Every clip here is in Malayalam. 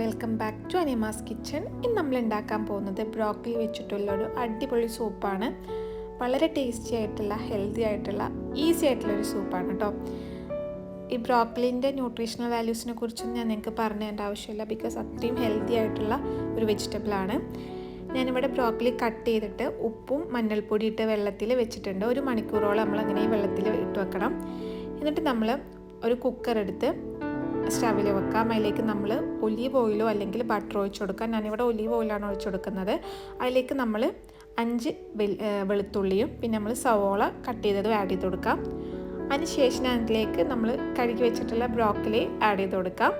Welcome back to Anima's kitchen. ഇന്ന് നമ്മൾ ഉണ്ടാക്കാൻ പോകുന്നത് ബ്രോക്കലി വെച്ചിട്ടുള്ള ഒരു അടിപൊളി സൂപ്പാണ്. വളരെ ടേസ്റ്റി ആയിട്ടുള്ള ഹെൽത്തി ആയിട്ടുള്ള ഈസി ആയിട്ടുള്ള ഒരു സൂപ്പാണ് കേട്ടോ ഈ ബ്രോക്കലിന്റെ ന്യൂട്രീഷണൽ വാല്യൂസിനെ കുറിച്ചൊന്നും ഞാൻ നിങ്ങൾക്ക് പറഞ്ഞു തരേണ്ട ആവശ്യമില്ല. ബിക്കോസ് അത്രയും ഹെൽത്തി ആയിട്ടുള്ള ഒരു വെജിറ്റബിളാണ് ഞാനിവിടെ ബ്രോക്കലി കട്ട് ചെയ്തിട്ട് ഉപ്പും മഞ്ഞൾപ്പൊടി ഇട്ട് വെള്ളത്തിൽ വെച്ചിട്ടുണ്ട്. ഒരു മണിക്കൂറോളം നമ്മൾ അങ്ങനെ വെള്ളത്തിൽ ഇട്ട് വെക്കണം. എന്നിട്ട് നമ്മൾ ഒരു കുക്കർ എടുത്ത് സ്റ്റവിൽ വെക്കാം. അതിലേക്ക് നമ്മൾ ഒലീവ് ഓയിലോ അല്ലെങ്കിൽ ബട്ടർ ഒഴിച്ച് കൊടുക്കാം ഞാനിവിടെ ഒലീവ് ഓയിലാണ് ഒഴിച്ച് കൊടുക്കുന്നത്. അതിലേക്ക് നമ്മൾ അഞ്ച് വെളുത്തുള്ളിയും പിന്നെ നമ്മൾ സവോള കട്ട് ചെയ്തതും ആഡ് ചെയ്ത് കൊടുക്കാം. അതിനുശേഷം അതിലേക്ക് നമ്മൾ കഴുകി വെച്ചിട്ടുള്ള ബ്രോക്കലി ആഡ് ചെയ്ത് കൊടുക്കാം.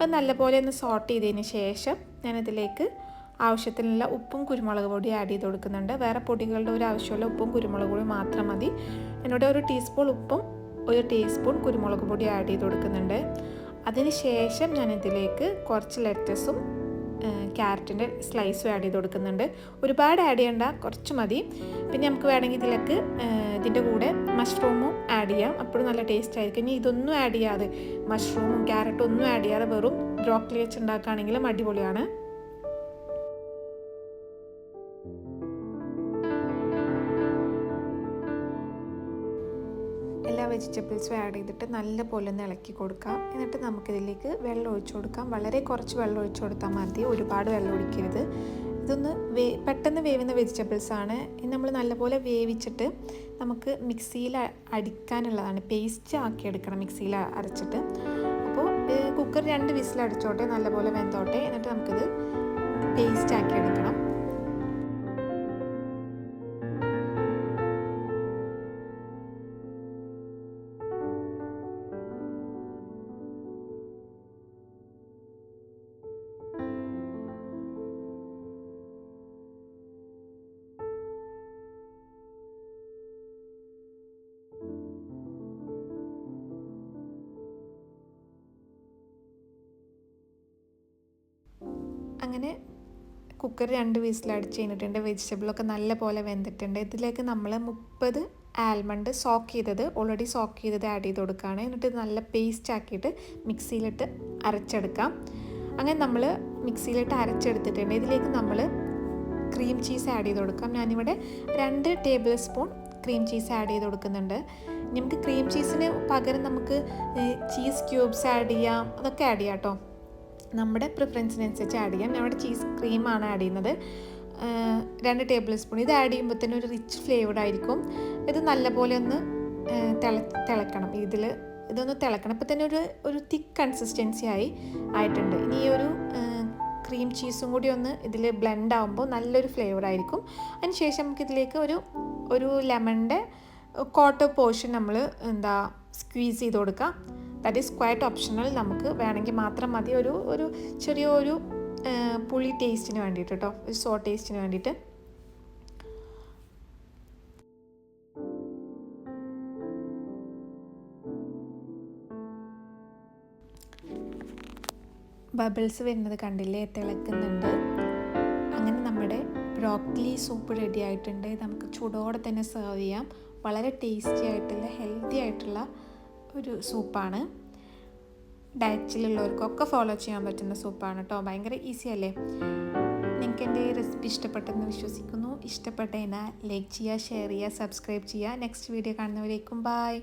അത് നല്ലപോലെ ഒന്ന് സോട്ട് ചെയ്തതിന് ശേഷം ഞാനതിലേക്ക് ആവശ്യത്തിനുള്ള ഉപ്പും കുരുമുളക് പൊടി ആഡ് ചെയ്ത് കൊടുക്കുന്നുണ്ട്. വേറെ പൊടികളുടെ ഒരു ആവശ്യമുള്ള ഉപ്പും കുരുമുളക് പൊടി മാത്രം മതി. എന്നോട് ഒരു ടീസ്പൂൺ ഉപ്പും ഒരു ടീസ്പൂൺ കുരുമുളക് പൊടി ആഡ് ചെയ്ത് കൊടുക്കുന്നുണ്ട്. അതിന് ശേഷം ഞാൻ ഇതിലേക്ക് കുറച്ച് ലെറ്റസും ക്യാരറ്റിന്റെ സ്ലൈസും ആഡ് ചെയ്ത് കൊടുക്കുന്നുണ്ട്. ഒരുപാട് ആഡ് ചെയ്യണ്ട കുറച്ച് മതി. പിന്നെ നമുക്ക് വേണമെങ്കിൽ ഇതിലേക്ക് ഇതിന്റെ കൂടെ മഷ്റൂമും ആഡ് ചെയ്യാം. അപ്പോഴും നല്ല ടേസ്റ്റ് ആയിരിക്കും. ഇനി ഇതൊന്നും ആഡ് ചെയ്യാതെ മഷ്റൂമും ക്യാരറ്റും ഒന്നും ആഡ് ചെയ്യാതെ വെറും ബ്രോക്കലി വെച്ച് ഉണ്ടാക്കുകയാണെങ്കിലും അടിപൊളിയാണ്. വെജിറ്റബിൾസും ആഡ് ചെയ്തിട്ട് നല്ലപോലെ ഒന്ന് ഇളക്കി കൊടുക്കാം. എന്നിട്ട് നമുക്കിതിലേക്ക് വെള്ളം ഒഴിച്ചു കൊടുക്കാം. വളരെ കുറച്ച് വെള്ളം ഒഴിച്ചു കൊടുത്താൽ മതി. ഒരുപാട് വെള്ളം ഒഴിക്കരുത്. ഇതൊന്ന് വേ പെട്ടെന്ന് വേവുന്ന വെജിറ്റബിൾസ് ആണ്. നമ്മൾ നല്ലപോലെ വേവിച്ചിട്ട് നമുക്ക് മിക്സിയിൽ അടിക്കാനുള്ളതാണ്. പേസ്റ്റ് ആക്കി എടുക്കണം മിക്സിയിൽ അരച്ചിട്ട്. അപ്പോൾ കുക്കർ രണ്ട് വിസിൽ അടിച്ചോട്ടെ നല്ലപോലെ വെന്തോട്ടെ. എന്നിട്ട് നമുക്കിത് പേസ്റ്റ് ആക്കി എടുക്കണം. അങ്ങനെ കുക്കർ രണ്ട് വിസിലടിച്ച് കഴിഞ്ഞിട്ടുണ്ട്. വെജിറ്റബിളൊക്കെ നല്ല പോലെ വെന്തിട്ടുണ്ട്. ഇതിലേക്ക് നമ്മൾ മുപ്പത് ആൽമണ്ട് സോക്ക് ചെയ്തത് ഓൾറെഡി സോക്ക് ചെയ്തത് ആഡ് ചെയ്ത് കൊടുക്കുകയാണ്. എന്നിട്ട് നല്ല പേസ്റ്റ് ആക്കിയിട്ട് മിക്സിയിലിട്ട് അരച്ചെടുക്കാം. അങ്ങനെ നമ്മൾ മിക്സിയിലിട്ട് അരച്ചെടുത്തിട്ടുണ്ട്. ഇതിലേക്ക് നമ്മൾ ക്രീം ചീസ് ആഡ് ചെയ്ത് കൊടുക്കാം. ഞാനിവിടെ രണ്ട് table spoon cream cheese add ചെയ്ത് കൊടുക്കുന്നുണ്ട്. നമുക്ക് ക്രീം ചീസിന് പകരം നമുക്ക് ചീസ് ക്യൂബ്സ് ആഡ് ചെയ്യാം. അതൊക്കെ ആഡ് ചെയ്യാം കേട്ടോ നമ്മുടെ പ്രിഫറൻസിനനുസരിച്ച് ആഡ് ചെയ്യാം. നമ്മുടെ ചീസ് ക്രീമാണ് ആഡ് ചെയ്യുന്നത്. രണ്ട് ടേബിൾ സ്പൂൺ ഇത് ആഡ് ചെയ്യുമ്പോൾ തന്നെ ഒരു റിച്ച് ഫ്ലേവർഡ് ആയിരിക്കും. ഇത് നല്ലപോലെ ഒന്ന് തിള തിളക്കണം. ഇതിൽ ഇതൊന്ന് തിളക്കണം. ഇപ്പം തന്നെ ഒരു ഒരു തിക്ക് കൺസിസ്റ്റൻസി ആയി ആയിട്ടുണ്ട്. ഇനി ഈ ഒരു ക്രീം ചീസും കൂടി ഒന്ന് ഇതിൽ ബ്ലെൻഡ് ആകുമ്പോൾ നല്ലൊരു ഫ്ലേവർ ആയിരിക്കും. അതിന് ശേഷം നമുക്ക് ഇതിലേക്ക് ഒരു ഒരു ലെമണിന്റെ ക്വാർട്ടർ പോർഷൻ നമ്മൾ എന്താ സ്ക്വീസ് ചെയ്ത് കൊടുക്കാം. ദാറ്റ് ഈസ് ക്വയറ്റ് ഓപ്ഷണൽ നമുക്ക് വേണമെങ്കിൽ മാത്രം മതി. ഒരു ഒരു ചെറിയൊരു പുളി ടേസ്റ്റിന് വേണ്ടിയിട്ട് കേട്ടോ ഒരു സോ ടേസ്റ്റിന് വേണ്ടിയിട്ട്. ബബിൾസ് വരുന്നത് കണ്ടില്ലേ? തിളക്കുന്നുണ്ട്. അങ്ങനെ നമ്മുടെ ബ്രോക്കലി സൂപ്പ് റെഡി ആയിട്ടുണ്ട്. നമുക്ക് ചൂടോടെ തന്നെ സെർവ് ചെയ്യാം. വളരെ ടേസ്റ്റി ആയിട്ടുള്ള ഹെൽത്തി ആയിട്ടുള്ള ഒരു സൂപ്പാണ്. ഡയറ്റിലുള്ളവർക്കൊക്കെ ഫോളോ ചെയ്യാൻ പറ്റുന്ന സൂപ്പാണ് കേട്ടോ ഭയങ്കര ഈസി അല്ലേ? നിങ്ങൾക്ക് എന്റെ ഈ റെസിപ്പി ഇഷ്ടപ്പെട്ടെന്ന് വിശ്വസിക്കുന്നു. ഇഷ്ടപ്പെട്ടതിനാൽ ലൈക്ക് ചെയ്യുക ഷെയർ ചെയ്യുക സബ്സ്ക്രൈബ് ചെയ്യുക. നെക്സ്റ്റ് വീഡിയോ കാണുന്നവരേക്കും ബായ്